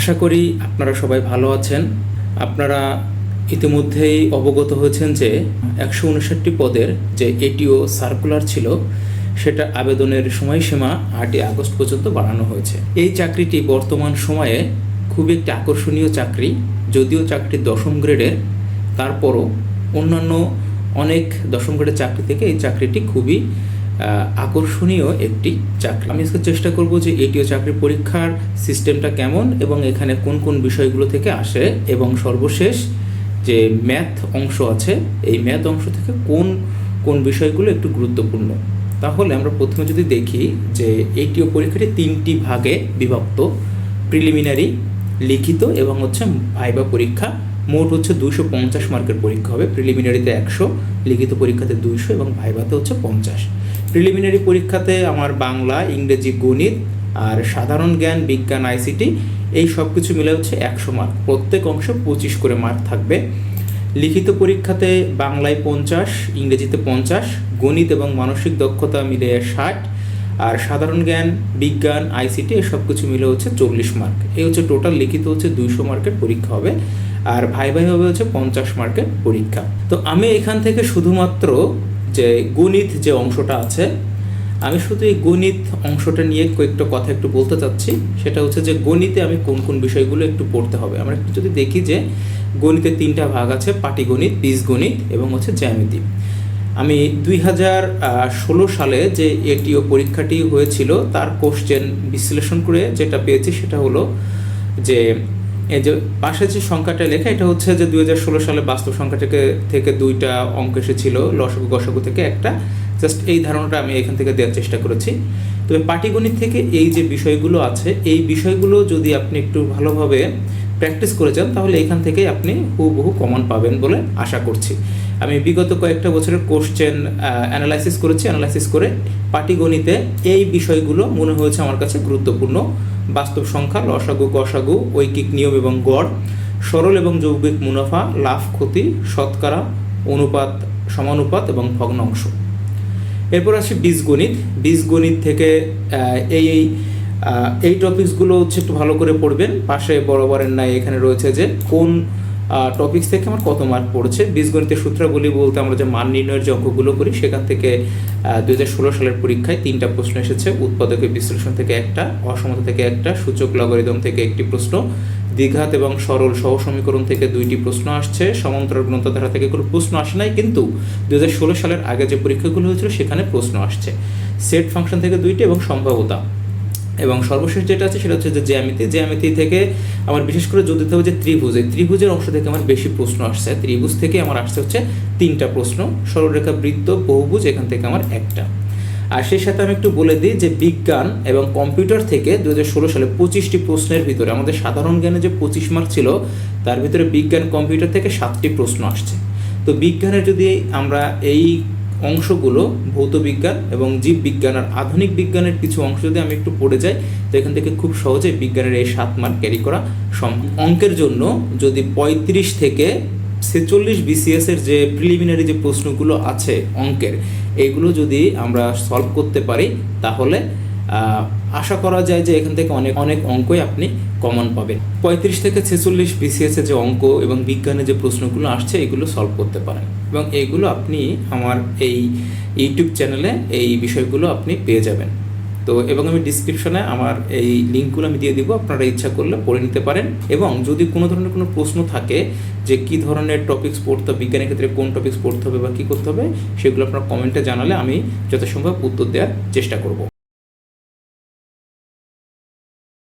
আশা করি আপনারা সবাই ভালো আছেন। আপনারা ইতিমধ্যেই অবগত হয়েছেন যে একশো উনষাটটি পদের যে এটিও সার্কুলার ছিল, সেটা আবেদনের সময়সীমা আটই আগস্ট পর্যন্ত বাড়ানো হয়েছে। এই চাকরিটি বর্তমান সময়ে খুবই একটি আকর্ষণীয় চাকরি, যদিও চাকরিটি দশম গ্রেডের তারপরও অন্যান্য অনেক দশম গ্রেডের চাকরি থেকে এই চাকরিটি খুবই আকর্ষণীয় একটি চাকরি। আমি আজকে চেষ্টা করব যে এটিও চাকরি পরীক্ষার সিস্টেমটা কেমন এবং এখানে কোন কোন বিষয়গুলো থেকে আসে এবং সর্বশেষ যে ম্যাথ অংশ আছে, এই ম্যাথ অংশ থেকে কোন কোন বিষয়গুলো একটু গুরুত্বপূর্ণ। তাহলে আমরা প্রথমে যদি দেখি যে এইটিও পরীক্ষাটি তিনটি ভাগে বিভক্ত, প্রিলিমিনারি, লিখিত এবং হচ্ছে ভাইবা পরীক্ষা। মোট হচ্ছে দুশো পঞ্চাশ মার্কের পরীক্ষা হবে। প্রিলিমিনারিতে একশো, লিখিত পরীক্ষাতে দুইশো এবং ভাইভাতে হচ্ছে পঞ্চাশ। প্রিলিমিনারি পরীক্ষাতে আমার বাংলা, ইংরেজি, গণিত আর সাধারণ জ্ঞান, বিজ্ঞান, আইসিটি এই সব কিছু মিলে হচ্ছে একশো মার্ক। প্রত্যেক অংশ পঁচিশ করে মার্ক থাকবে। লিখিত পরীক্ষাতে বাংলায় পঞ্চাশ, ইংরেজিতে পঞ্চাশ, গণিত এবং মানসিক দক্ষতা মিলে ষাট আর সাধারণ জ্ঞান, বিজ্ঞান, আইসিটি এসব কিছু মিলে হচ্ছে চল্লিশ মার্ক। এই হচ্ছে টোটাল লিখিত হচ্ছে দুইশো মার্কের পরীক্ষা হবে। আর ভাই ভাই হবে হচ্ছে পঞ্চাশ মার্কের পরীক্ষা। তো আমি এখান থেকে শুধুমাত্র যে গণিত যে অংশটা আছে, আমি শুধু এই গণিত অংশটা নিয়ে কয়েকটা কথা একটু বলতে চাচ্ছি। সেটা হচ্ছে যে গণিতে আমি কোন কোন বিষয়গুলো একটু পড়তে হবে। আমরা একটু যদি দেখি যে গণিতের তিনটা ভাগ আছে, পাটিগণিত, বীজগণিত এবং হচ্ছে জ্যামিতি। আমি দুই হাজার ষোলো সালে যে এটিও পরীক্ষাটি হয়েছিল, তার কোশ্চেন বিশ্লেষণ করে যেটা পেয়েছি সেটা হলো যে এই যে পাশে যে সংখ্যাটা লেখা, এটা হচ্ছে যে দুই হাজার ষোলো সালে বাস্তব সংখ্যা থেকে থেকে দুইটা অঙ্ক এসেছিল, লসগু, গসগু থেকে একটা। জাস্ট এই ধারণাটা আমি এখান থেকে দেওয়ার চেষ্টা করেছি। তবে পাটিগণিত থেকে এই যে বিষয়গুলো আছে, এই বিষয়গুলো যদি আপনি একটু ভালোভাবে প্র্যাকটিস করে যান, তাহলে এখান থেকেই আপনি হুবহু কমন পাবেন বলে আশা করছি। আমি বিগত কয়েকটা বছরের কোশ্চেন অ্যানালাইসিস করেছি। অ্যানালাইসিস করে পাটিগণিতে এই বিষয়গুলো মনে হয়েছে আমার কাছে গুরুত্বপূর্ণ। বাস্তব সংখ্যা লসাগু গসাগু ঐকিক নিয়ম এবং গড়, সরল এবং যৌগিক মুনাফা, লাভ, ক্ষতি, শতকরা, অনুপাত, সমানুপাত এবং ভগ্নাংশ। এরপর আসি বীজগণিত। বীজগণিত থেকে এই এই এই টপিকসগুলো হচ্ছে একটু ভালো করে পড়বেন। পাশে বরাবরের নাই এখানে রয়েছে যে কোন টপিকস থেকে আমার কত মার্ক পড়ছে। বীজগণিতের সূত্রাবলী বলতে আমরা যে মান নির্ণয়ের যে অঙ্কগুলো করি, সেখান থেকে দুই হাজার ষোলো সালের পরীক্ষায় তিনটা প্রশ্ন এসেছে। উৎপাদকের বিশ্লেষণ থেকে একটা, অসমতা থেকে একটা, সূচক লগারিদম থেকে একটি প্রশ্ন, দ্বিঘাত এবং সরল সহ সমীকরণ থেকে দুইটি প্রশ্ন আসছে। সমান্তরাল গ্রন্থধারা থেকে কোনো প্রশ্ন আসে নাই, কিন্তু দু হাজার ষোলো সালের আগে যে পরীক্ষাগুলো হয়েছিল, সেখানে প্রশ্ন আসছে। সেট ফাংশন থেকে দুইটি এবং সম্ভাব্যতা। এবং সর্বশেষ যেটা আছে সেটা হচ্ছে যে জ্যামিতি। জ্যামিতি থেকে আমার বিশেষ করে যদি হবে যে ত্রিভুজ। এই ত্রিভুজের অংশ থেকে আমার বেশি প্রশ্ন আসছে। ত্রিভুজ থেকে আমার আসছে হচ্ছে তিনটা প্রশ্ন। সরলরেখা বৃত্ত, বহুভুজ, এখান থেকে আমার একটা। আর সেই সাথে আমি একটু বলে দিই যে বিজ্ঞান এবং কম্পিউটার থেকে দু হাজার ষোলো সালে পঁচিশটি প্রশ্নের ভিতরে, আমাদের সাধারণ জ্ঞানে যে পঁচিশ মার্ক ছিল, তার ভিতরে বিজ্ঞান কম্পিউটার থেকে সাতটি প্রশ্ন আসছে। তো বিজ্ঞানের যদি আমরা এই অংশগুলো ভৌত বিজ্ঞান এবং জীববিজ্ঞান আর আধুনিক বিজ্ঞানের কিছু অংশ যদি আমি একটু পড়ে যাই, তো এখান থেকে খুব সহজে বিজ্ঞানের এই সাত মার্ক ক্যারি করা সম্ভব অঙ্কের জন্য যদি পঁয়ত্রিশ থেকে ছেচল্লিশ বিসিএস এর যে প্রিলিমিনারি যে প্রশ্নগুলো আছে অঙ্কের, এগুলো যদি আমরা সলভ করতে পারি, তাহলে আশা করা যায় যে এখান থেকে অনেক অনেক অঙ্কই আপনি কমন পাবেন। পঁয়ত্রিশ থেকে ছেচল্লিশ বিসিএস যে অঙ্ক এবং বিজ্ঞানে যে প্রশ্নগুলো আসছে, এগুলো সলভ করতে পারেন। এবং এইগুলো আপনি আমার এই ইউটিউব চ্যানেলে এই বিষয়গুলো আপনি পেয়ে যাবেন। তো, এবং আমি ডিসক্রিপশনে আমার এই লিঙ্কগুলো আমি দিয়ে দিব, আপনারা ইচ্ছা করলে পড়ে নিতে পারেন। এবং যদি কোনো ধরনের কোনো প্রশ্ন থাকে যে কি ধরনের টপিকস পড়তে হবে, বিজ্ঞানের ক্ষেত্রে কোন টপিকস পড়তে হবে বা কী করতে হবে, সেগুলো আপনার কমেন্টে জানালে আমি যথাসম্ভব উত্তর দেওয়ার চেষ্টা করব।